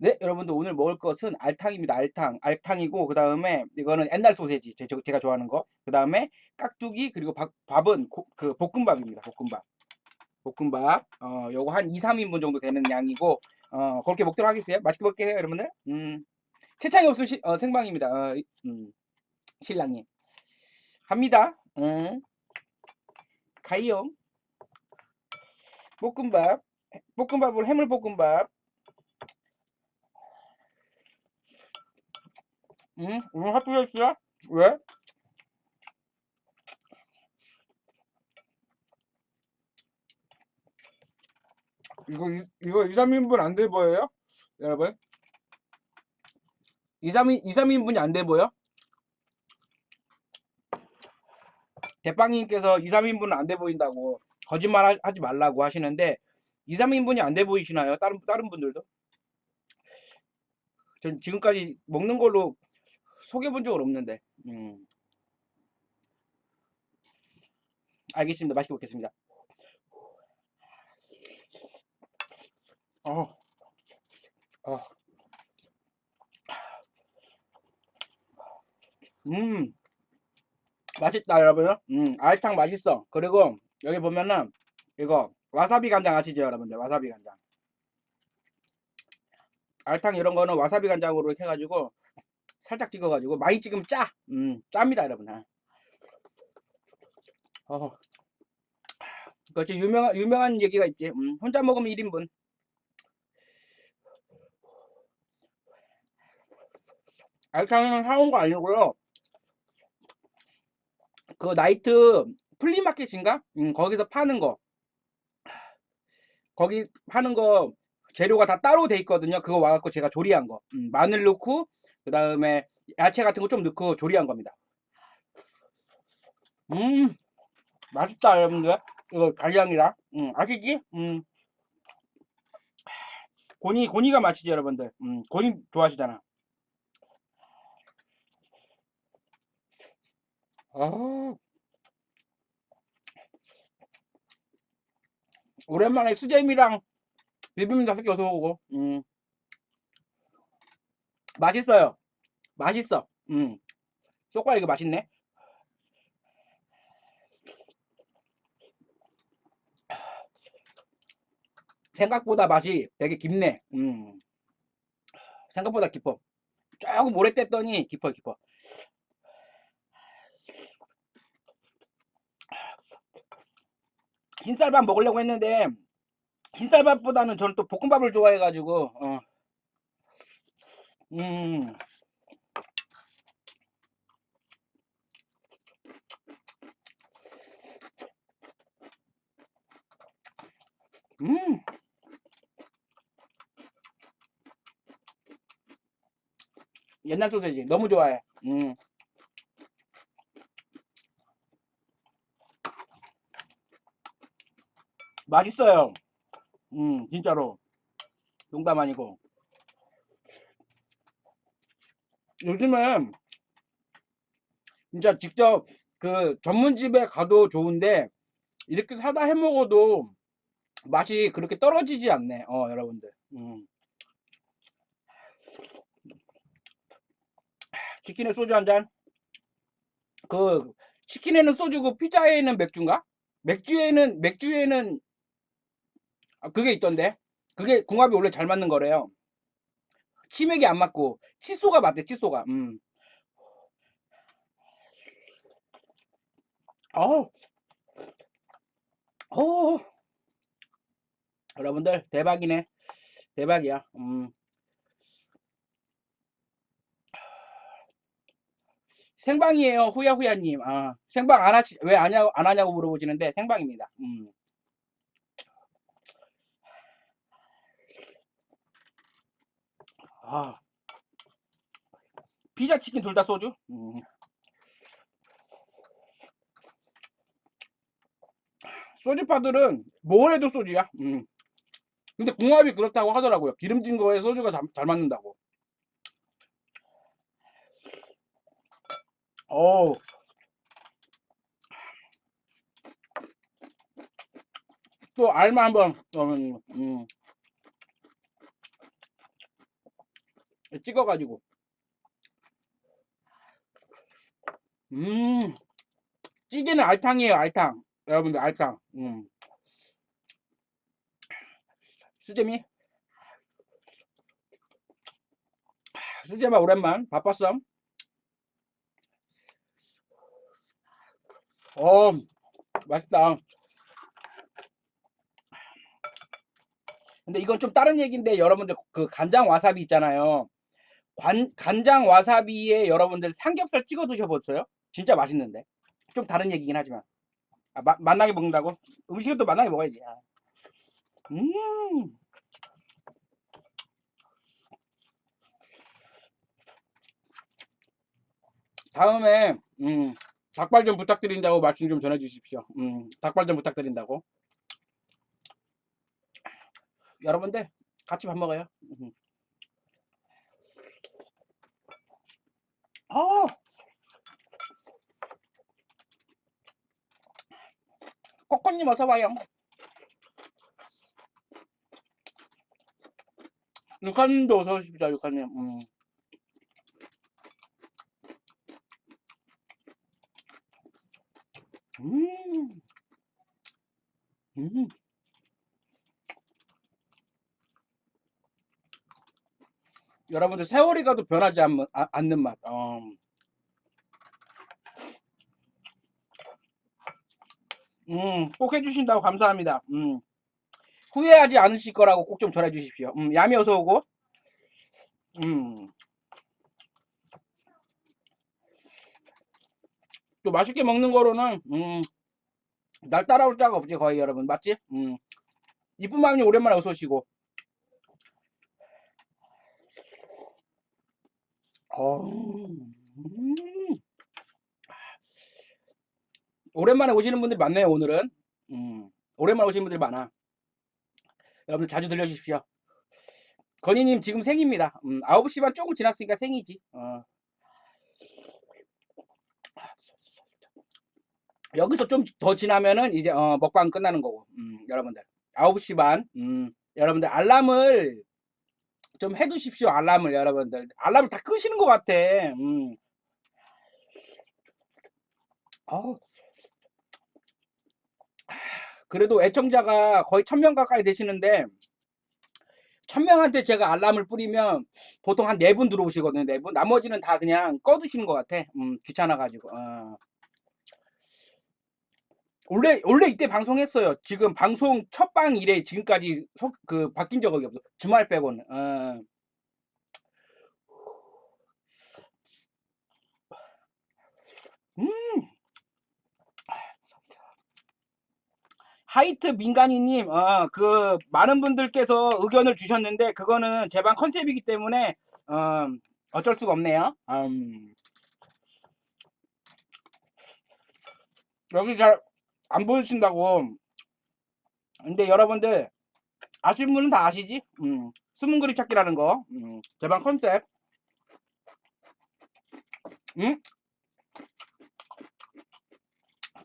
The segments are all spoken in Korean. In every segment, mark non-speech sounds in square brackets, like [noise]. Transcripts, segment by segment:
네, 여러분들 오늘 먹을 것은 알탕입니다. 알탕. 알탕이고 그다음에 이거는 옛날 소세지. 제, 저- 제가 좋아하는 거. 그다음에 깍두기 그리고 밥, 밥은 고- 그 볶음밥입니다. 볶음밥. 볶음밥. 어, 요거 한 2, 3인분 정도 되는 양이고 어, 그렇게 먹도록 하겠어요. 맛있게 먹게요, 여러분들. 음. 채창이 없으면 시- 어, 생방입니다. 어, 이- 음. 신랑님. 갑니다. 응. 가이요. 볶음밥. 볶음밥을 해물 볶음밥. 응? 오늘 핫도그 했어? 왜? 이거, 이- 이거 2, 3인분 안 돼 보여요? 여러분? 2, 3, 2, 3인분이 안 돼 보여? 대빵님께서 2, 3인분은 안 돼 보인다고 거짓말 하- 하지 말라고 하시는데 2, 3인분이 안 돼 보이시나요? 다른, 다른 분들도? 전 지금까지 먹는 걸로 소개해 본 적은 없는데. 음. 알겠습니다. 맛있게 먹겠습니다. 어. 어. 음. 맛있다, 여러분. 음, 알탕 맛있어. 그리고 여기 보면은 이거 와사비 간장 아시죠, 여러분들? 와사비 간장. 알탕 이런 거는 와사비 간장으로 이렇게 해가지고 살짝 찍어가지고 많이 찍으면 짜. 음, 짭니다, 여러분. 아. 어. 그렇지 유명한 유명한 얘기가 있지. 음, 혼자 먹으면 1인분. 알탕은 사온 거 아니고요. 그 나이트 플리마켓인가? 음, 거기서 파는 거. 거기 파는 거 재료가 다 따로 돼 있거든요. 그거 와갖고 제가 조리한 거. 음, 마늘 넣고 그 다음에 야채 같은 거 좀 넣고 조리한 겁니다. 음, 맛있다 여러분들. 이거 달량이랑. 음, 아시지? 음, 고니 고니가 맛이지 여러분들. 음, 고니 좋아하시잖아. 아, 오랜만에 수제미랑 비빔 다섯 개 어서 오고. 음, 맛있어요. 맛있어. 음, 쏘과 이거 맛있네. 생각보다 맛이 되게 깊네. 음, 생각보다 깊어. 조금 오래 뗐더니 깊어 깊어. 흰쌀밥 먹으려고 했는데 흰쌀밥보다는 저는 또 볶음밥을 좋아해가지고 어. 음, 음, 옛날 소세지. 너무 좋아해. 음, 맛있어요. 음, 진짜로. 농담 아니고. 요즘은 진짜 직접 그 전문집에 가도 좋은데 이렇게 사다 해 먹어도 맛이 그렇게 떨어지지 않네. 어, 여러분들. 음. 치킨에 소주 한 잔. 그 치킨에는 소주고 피자에는 맥주인가? 맥주에는 맥주에는 아, 그게 있던데. 그게 궁합이 원래 잘 맞는 거래요. 치맥이 안 맞고 칫소가 맞대. 칫소가. 음. 어우. 어. 여러분들 대박이네. 대박이야. 음. 생방이에요. 후야후야님. 아, 생방 안 하시, 왜 안, 하냐고, 안 하냐고 물어보시는데 생방입니다. 음. 아, 피자 치킨 둘 다 소주? 음. 소주파들은 뭘 해도 소주야. 음. 근데 궁합이 그렇다고 하더라고요. 기름진 거에 소주가 잘, 잘 맞는다고. 어우. 또 알마 한번 음, 음. 찍어가지고. 음, 찌개는 알탕이에요, 알탕. 여러분들, 알탕. 음. 수제미? 수제마 오랜만. 바빴어. 어, 맛있다. 근데 이건 좀 다른 얘기인데 여러분들 그 간장 와사비 있잖아요. 관, 간장 와사비에 여러분들 삼겹살 찍어 드셔보세요. 진짜 맛있는데. 좀 다른 얘기긴 하지만. 아, 마, 맛나게 먹는다고? 음식은 또 맛나게 먹어야지. 아. 음. 다음에 음, 닭발 좀 부탁드린다고 말씀 좀 전해 주십시오. 음, 닭발 좀 부탁드린다고. 여러분들 같이 밥 먹어요. 음. 아, 코코님 어서 와요. 육한님도 어서 오십시오, 육한님. 음. 음. 음. 여러분들 세월이 가도 변하지 않, 아- 않는 맛. 어. 음, 꼭 해주신다고 감사합니다. 음, 후회하지 않으실 거라고 꼭 좀 전해 주십시오. 음, 야미 어서 오고. 음, 또 맛있게 먹는 거로는 음, 날 따라올 자가 없지 거의 여러분 맞지? 음, 이쁜 마음님 오랜만에 어서 오시고. 어, 음, 오랜만에 오시는 분들이 많네요 오늘은. 음, 오랜만에 오시는 분들이 많아. 여러분들 자주 들려주십시오. 건희님 지금 생입니다. 음, 9시 반 조금 지났으니까 생이지. 어. 여기서 좀 더 지나면은 이제 어, 먹방 끝나는 거고. 음, 여러분들 9시 반. 음, 여러분들 알람을 좀 해두십시오. 알람을 여러분들 알람을 다 끄시는 것 같아. 음. 어우, 그래도 애청자가 거의 천 명 가까이 되시는데 천 명한테 제가 알람을 뿌리면 보통 한 네 분 들어오시거든요. 네 분. 나머지는 다 그냥 꺼두시는 것 같아. 음, 귀찮아가지고. 어. 원래 원래 이때 방송했어요. 지금 방송 첫 방 이래 지금까지 속- 그 바뀐 적이 없어. 주말 빼고는. 어. 음. 하이트 민간이님, 어, 그 많은 분들께서 의견을 주셨는데 그거는 제 방 컨셉이기 때문에 어, 어쩔 수가 없네요. 음. 여기 잘 안 보여주신다고. 근데 여러분들 아시는 분은 다 아시지? 음, 숨은 그림 찾기라는 거. 음, 제 방 컨셉. 음?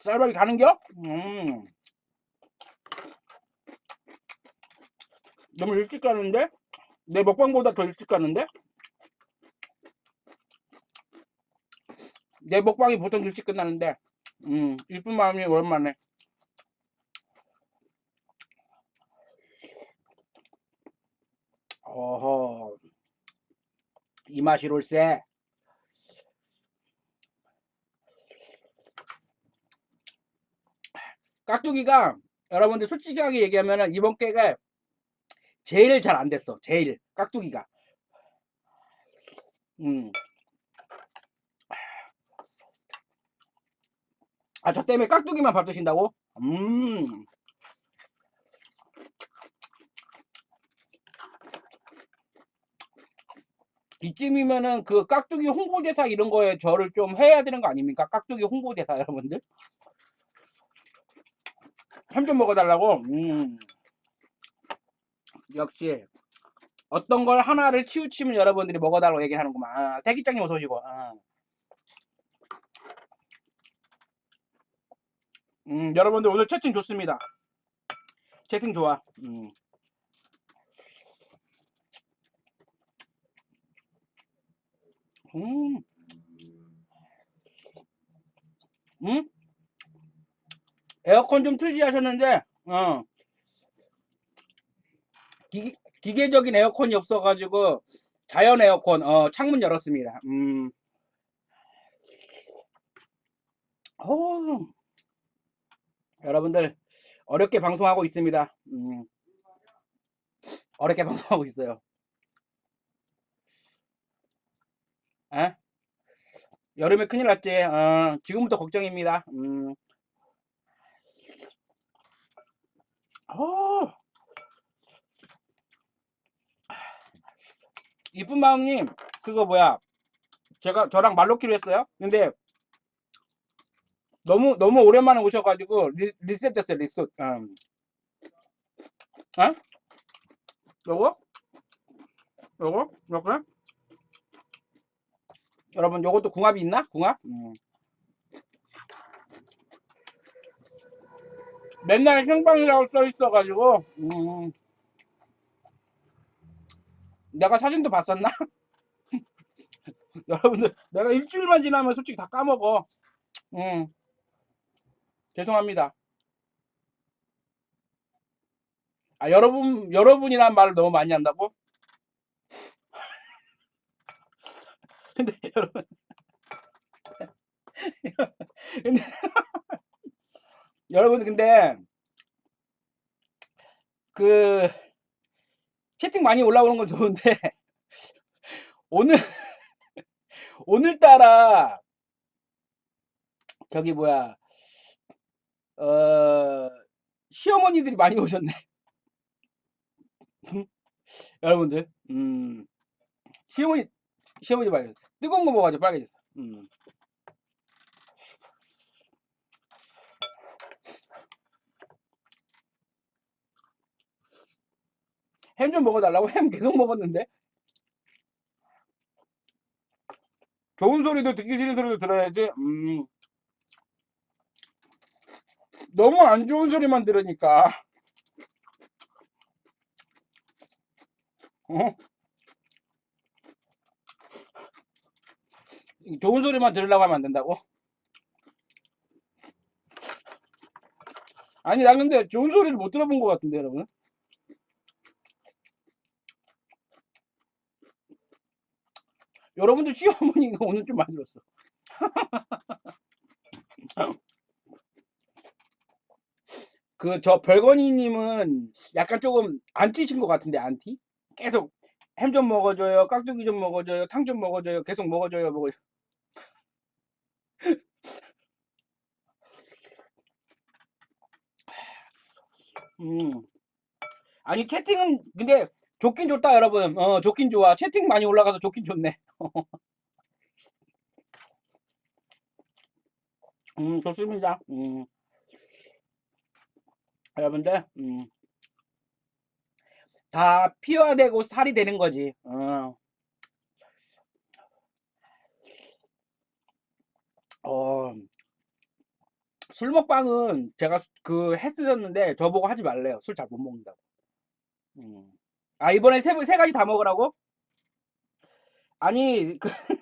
쌀밥이 가는겨? 음. 너무 일찍 가는데? 내 먹방보다 더 일찍 가는데? 내 먹방이 보통 일찍 끝나는데, 음, 이쁜 마음이 오랜만에. 어허, 이 맛이 롤세. 깍두기가 여러분들 솔직하게 얘기하면은 이번 게가 제일 잘 안 됐어. 제일 깍두기가. 음. 아, 저 때문에 깍두기만 밥 드신다고? 음. 이쯤이면은 그 깍두기 홍보대사 이런 거에 저를 좀 해야 되는 거 아닙니까? 깍두기 홍보대사 [laughs] 여러분들. 햄좀 먹어달라고? 음. 역시 어떤 걸 하나를 치우치면 여러분들이 먹어달라고 얘기하는구만. 아, 대기장님 어서 오시고. 아. 음, 여러분들 오늘 채팅 좋습니다. 채팅 좋아. 음. 음. 음? 에어컨 좀 틀지 하셨는데, 어. 기, 기계적인 에어컨이 없어가지고, 자연 에어컨, 어, 창문 열었습니다. 음. 어, 여러분들, 어렵게 방송하고 있습니다. 음. 어렵게 [laughs] 방송하고 있어요. 에? 여름에 큰일 났지. 어, 지금부터 걱정입니다. 음. 어. 이쁜 마음님, 그거 뭐야? 제가 저랑 말 놓기로 했어요. 근데 너무 너무 오랜만에 오셔가지고 리, 리셋됐어요. 리셋. 음. 어? 요거? 요거? 요거? 여러분 요것도 궁합이 있나? 궁합? 음. 맨날 생방이라고 써 있어가지고 음. 내가 사진도 봤었나? [laughs] 여러분들 내가 일주일만 지나면 솔직히 다 까먹어 음. 죄송합니다 아 여러분 여러분이란 말을 너무 많이 한다고? [laughs] 근데 여러분 [laughs] 근데 여러분 근데 그 채팅 많이 올라오는 건 좋은데 [laughs] 오늘 오늘따라 저기 뭐야 어 시어머니들이 많이 오셨네. [laughs] 여러분들 음 시어머니 시어머니 많이 뜨거운 거 먹어가지고 빨개졌어. 음. 햄 좀 먹어달라고 햄 계속 먹었는데 좋은 소리도 듣기 싫은 소리도 들어야지 음. 너무 안 좋은 소리만 들으니까 어? 좋은 소리만 들으려고 하면 안 된다고? 아니 나 근데 좋은 소리를 못 들어본 것 같은데 여러분 여러분들 시어머니가 [laughs] 오늘 좀 많이 들었어. [laughs] 그 저 별건이님은 약간 조금 안티신 것 같은데 안티? 계속 햄 좀 먹어줘요 깍두기 좀 먹어줘요 탕 좀 먹어줘요 계속 먹어줘요 먹어요. [laughs] 음. 아니 채팅은 근데 좋긴 좋다 여러분. 어 좋긴 좋아. 채팅 많이 올라가서 좋긴 좋네 [laughs] 음 좋습니다 음 여러분들 음. 다 피화되고 살이 되는 거지 어. 어. 술 먹방은 제가 그 했었는데 저보고 하지 말래요 술 잘 못 먹는다고 음. 아 이번에 세, 세 가지 다 먹으라고? 아니 그 [laughs]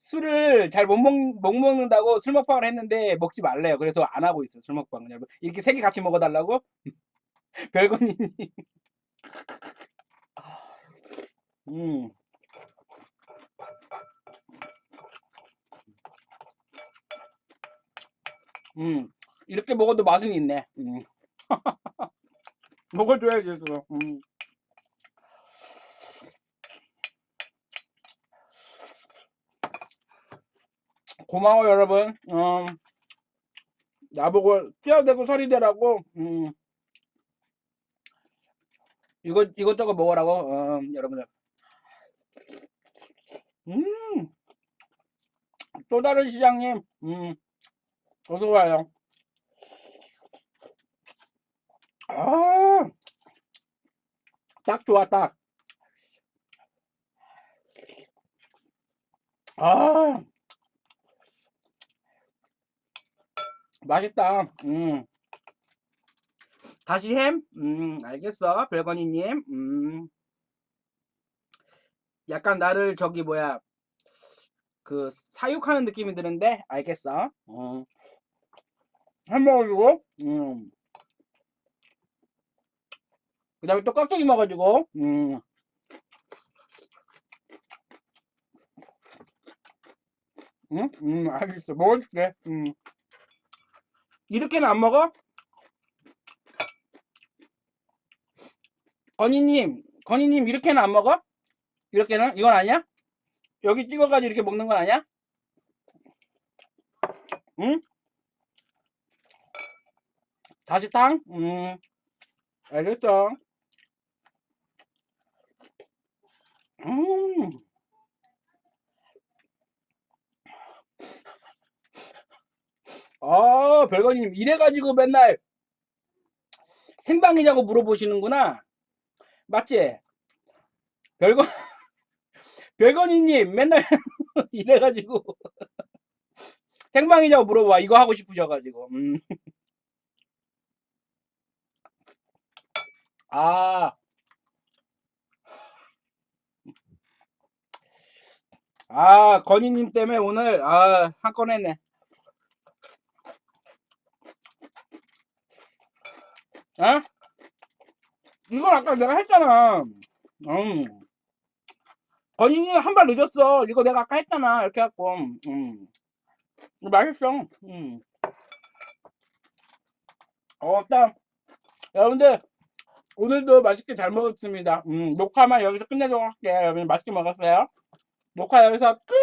술을 잘 못 먹, 못 먹는다고 술 먹방을 했는데 먹지 말래요. 그래서 안 하고 있어요. 술 먹방은. 여러분. 이렇게 세 개 같이 먹어달라고? [laughs] 별건이. [laughs] 음. 음. 이렇게 먹어도 맛은 있네. 음. 먹어줘야지, 그거. 음. 고마워 여러분. 어, 나보고 살이 되라고. 음, 이거 이것저것 먹으라고 어, 여러분들. 음, 또 다른 시장님. 음, 어서 와요. 아, 딱 좋아 딱. 아. 맛있다. 음. 다시 햄? 음, 알겠어. 별건이님. 음. 약간 나를 저기 뭐야 그 사육하는 느낌이 드는데 알겠어. 음. 햄 먹어주고. 음. 그 다음에 또 깍두기 먹어주고. 음. 응? 음, 알겠어. 먹어줄게. 음. 이렇게는 안 먹어? 건희님, 건희님 이렇게는 안 먹어? 이렇게는? 이건 아니야? 여기 찍어가지고 이렇게 먹는 건 아니야? 응? 다시 땅? 음, 알겠어. 음, 아, 별건님 이래가지고 맨날 생방이냐고 물어보시는구나. 맞지? 별건, [laughs] 별건이님 맨날 [laughs] 이래가지고 생방이냐고 물어봐. 이거 하고 싶으셔가지고. 음. 아, 아, 건희님 때문에 오늘, 아, 한 건 했네. 어? 이건 아까 내가 했잖아. 음. 건희님 한발 늦었어. 이거 내가 아까 했잖아. 이렇게 해갖고. 음. 이거 맛있어. 음. 어, 딱. 여러분들, 오늘도 맛있게 잘 먹었습니다. 음, 녹화만 여기서 끝내도록 할게요. 여러분, 맛있게 먹었어요. 녹화 여기서 끝!